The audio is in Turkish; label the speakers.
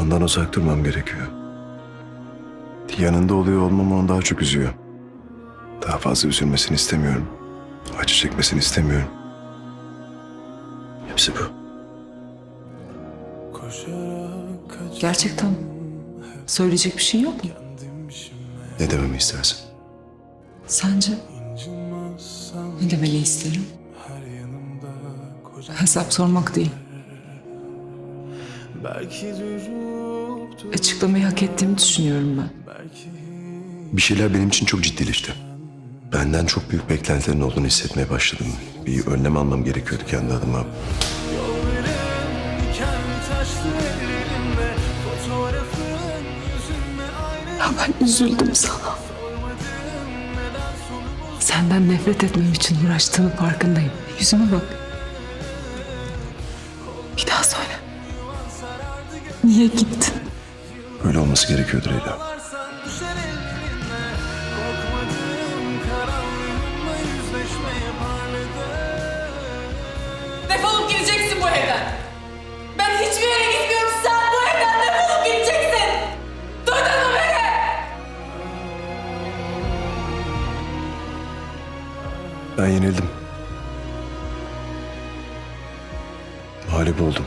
Speaker 1: Ondan uzak durmam gerekiyor. Yanında oluyor olmam onu daha çok üzüyor. Daha fazla üzülmesini istemiyorum. Acı çekmesini istemiyorum. Hepsi bu.
Speaker 2: Gerçekten söyleyecek bir şey yok mu?
Speaker 1: Ne dememi istersin?
Speaker 2: Sence ne demeli isterim? Hesap sormak değil. Açıklamayı hak ettiğimi düşünüyorum ben.
Speaker 1: Bir şeyler benim için çok ciddileşti. Benden çok büyük beklentilerin olduğunu hissetmeye başladım. Bir önlem almam gerekiyordu kendi adıma.
Speaker 2: Ya ben üzüldüm sana. Senden nefret etmem için uğraştığının farkındayım. Yüzüme bak. Bir daha söyle. Niye gittin?
Speaker 1: Öyle olması gerekiyordu Leyla.
Speaker 3: Defolup gideceksin bu evden. Ben hiçbir yere gitmiyorum. Sen bu evden defolup gideceksin. Duydun mu beni?
Speaker 1: Ben yenildim. Mağlup oldum.